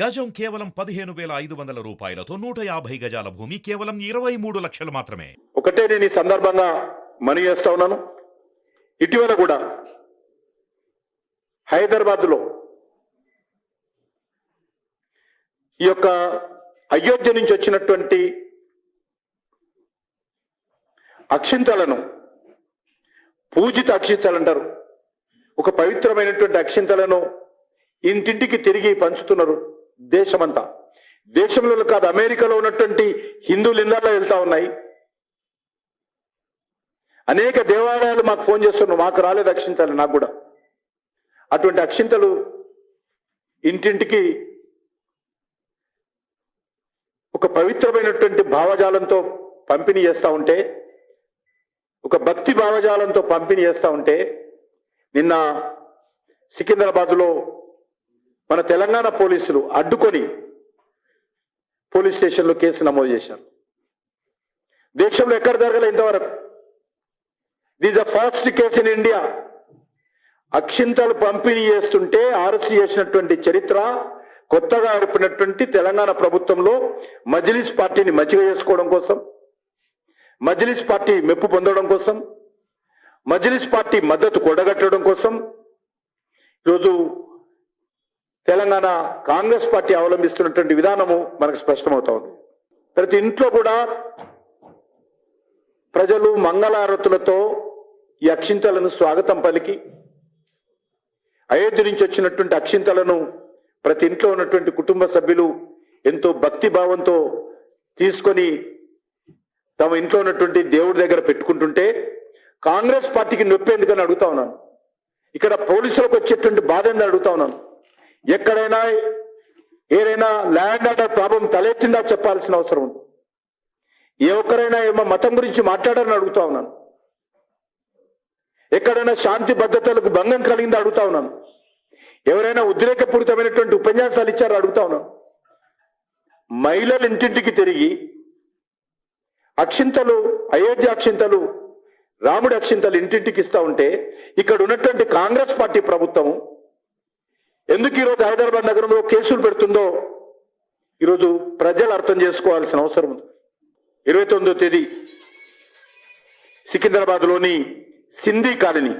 గజం కేవలం పదిహేను వేల ఐదు వందల రూపాయలతో నూట యాభై గజాల భూమి కేవలం ఇరవై మూడు లక్షలు మాత్రమే. ఒకటే నేను ఈ సందర్భంగా మనీ చేస్తా ఉన్నాను. ఇటీవల కూడా హైదరాబాద్లో ఈ యొక్క అయోధ్య నుంచి వచ్చినటువంటి అక్షింతలను పూజిత అక్షింతలు అంటారు. ఒక పవిత్రమైనటువంటి అక్షింతలను ఇంటింటికి తిరిగి పంచుతున్నారు. దేశమంతా. దేశంలో కాదు అమెరికాలో ఉన్నటువంటి హిందూ ఇళ్ళల్లో వెళ్తా ఉన్నాయి. అనేక దేవాలయాలు మాకు ఫోన్ చేస్తున్నాం మాకు రాలేదు అక్షింతలు నాకు కూడా. అటువంటి అక్షింతలు ఇంటింటికి ఒక పవిత్రమైనటువంటి భావజాలంతో పంపిణీ చేస్తూ ఉంటే ఒక భక్తి భావజాలంతో పంపిణీ చేస్తూ ఉంటే నిన్న సికింద్రాబాద్లో మన తెలంగాణ పోలీసులు అడ్డుకొని పోలీస్ స్టేషన్లో కేసు నమోదు చేశారు. దేశంలో ఎక్కడ జరగలే ఇంతవరకు? This the first case in India అక్షింతలు పంపిణీ చేస్తుంటే అరెస్ట్ చేసినటువంటి చరిత్ర కొత్తగా ఏర్పడినటువంటి తెలంగాణ ప్రభుత్వంలో మజ్లిస్ పార్టీని మంచిగా చేసుకోవడం కోసం మజ్లిస్ పార్టీ మెప్పు పొందడం కోసం మజ్లిస్ పార్టీ మద్దతు కొడగట్టడం కోసం ఈరోజు తెలంగాణ కాంగ్రెస్ పార్టీ అవలంబిస్తున్నటువంటి విధానము మనకు స్పష్టమవుతా ఉంది ప్రతి ఇంట్లో కూడా ప్రజలు మంగళారతులతో ఈ అక్షింతలను స్వాగతం పలికి అయోధ్య నుంచి వచ్చినటువంటి అక్షింతలను ప్రతి ఇంట్లో ఉన్నటువంటి కుటుంబ సభ్యులు ఎంతో భక్తి భావంతో తీసుకొని తమ ఇంట్లో ఉన్నటువంటి దేవుడి దగ్గర పెట్టుకుంటుంటే కాంగ్రెస్ పార్టీకి నొప్పి ఎందుకని అడుగుతా ఉన్నాను. ఇక్కడ పోలీసులకు వచ్చేటువంటి బాధ ఏందని అడుగుతా ఉన్నాను. ఎక్కడైనా ఏదైనా ల్యాండ్ ఆర్డర్ ప్రాబ్లం తలెత్తిందా చెప్పాల్సిన అవసరం ఉంది. ఏ ఒక్కరైనా ఏమో మతం గురించి మాట్లాడాలని అడుగుతా ఉన్నాను. ఎక్కడైనా శాంతి భద్రతలకు భంగం కలిగిందో అడుగుతా ఉన్నాను. ఎవరైనా ఉద్రేకపూరితమైనటువంటి ఉపన్యాసాలు ఇచ్చారో అడుగుతా ఉన్నాను. మహిళలు ఇంటింటికి తిరిగి అక్షింతలు అయోధ్య అక్షింతలు రాముడి అక్షింతలు ఇంటింటికి ఇస్తా ఉంటే ఇక్కడ ఉన్నటువంటి కాంగ్రెస్ పార్టీ ప్రభుత్వం ఎందుకు ఈరోజు హైదరాబాద్ నగరంలో కేసులు పెడుతుందో ఈరోజు ప్రజలు అర్థం చేసుకోవాల్సిన అవసరం ఉంది. ఇరవై తొమ్మిదో తేదీ సికింద్రాబాద్లోని సింధీ కాలనీ.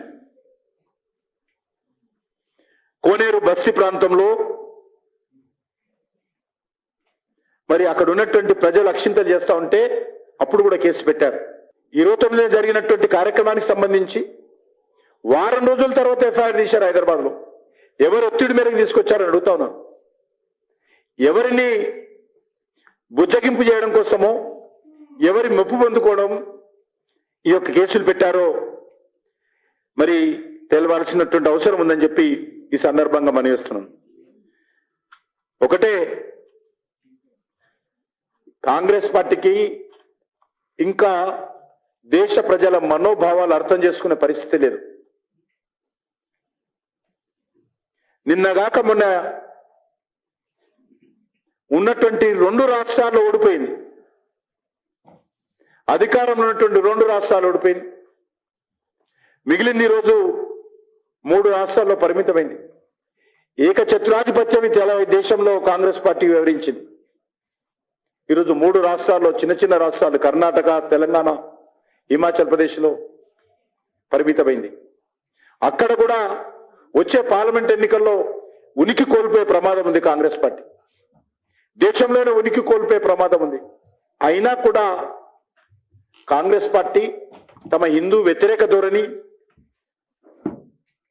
కోనేరు బస్తీ ప్రాంతంలో మరి అక్కడ ఉన్నటువంటి ప్రజలు అక్షింతలు చేస్తా ఉంటే అప్పుడు కూడా కేసు పెట్టారు. ఇరవై తొమ్మిది జరిగినటువంటి కార్యక్రమానికి సంబంధించి వారం రోజుల తర్వాత ఎఫ్ఐఆర్ తీశారు హైదరాబాద్లో ఎవరు ఒత్తిడి మేరకు తీసుకొచ్చారని అడుగుతా ఉన్నాను. ఎవరిని బుజ్జగింపు చేయడం కోసమో ఎవరి మెప్పు పొందుకోవడం ఈ యొక్క కేసులు పెట్టారో మరి తెలవాల్సినటువంటి అవసరం ఉందని చెప్పి ఈ సందర్భంగా మనవేస్తున్నాం ఒకటే కాంగ్రెస్ పార్టీకి ఇంకా దేశ ప్రజల మనోభావాలు అర్థం చేసుకునే పరిస్థితి లేదు. నిన్నగాక మొన్న ఉన్నటువంటి రెండు రాష్ట్రాల్లో ఓడిపోయింది. అధికారంలో ఉన్నటువంటి రెండు రాష్ట్రాలు ఓడిపోయింది. మిగిలింది ఈరోజు మూడు రాష్ట్రాల్లో పరిమితమైంది. ఏకచతురాధిపత్యం తెల దేశంలో కాంగ్రెస్ పార్టీ వివరించింది. ఈరోజు మూడు రాష్ట్రాల్లో చిన్న చిన్న రాష్ట్రాలు కర్ణాటక తెలంగాణ హిమాచల్ ప్రదేశ్లో పరిమితమైంది. అక్కడ కూడా వచ్చే పార్లమెంట్ ఎన్నికల్లో ఉనికి కోల్పోయే ప్రమాదం ఉంది కాంగ్రెస్ పార్టీ. దేశంలోనే ఉనికి కోల్పోయే ప్రమాదం ఉంది. అయినా కూడా కాంగ్రెస్ పార్టీ తమ హిందూ వ్యతిరేక ధోరణి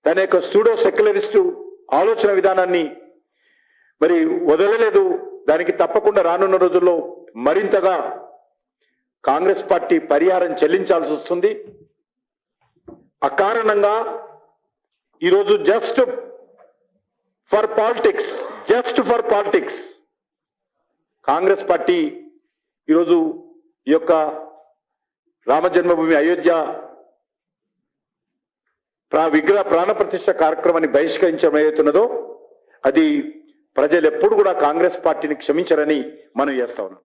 తన యొక్క స్టూడో సెక్యులరిస్టు ఆలోచన విధానాన్ని మరి వదలలేదు. దానికి తప్పకుండా రానున్న రోజుల్లో మరింతగా కాంగ్రెస్ పార్టీ పరిహారం చెల్లించాల్సి వస్తుంది. అకారణంగా ఈరోజు just for politics just for politics Congress party ఈరోజు ఈ యొక్క రామ జన్మభూమి అయోధ్య ప్రా విగ్రహ ప్రాణప్రతిష్ఠ కార్యక్రమాన్ని బహిష్కరించడం ఏదైతున్నదో అది ప్రజలు ఎప్పుడు కూడా కాంగ్రెస్ పార్టీని క్షమించరని మనం చేస్తా ఉన్నాం.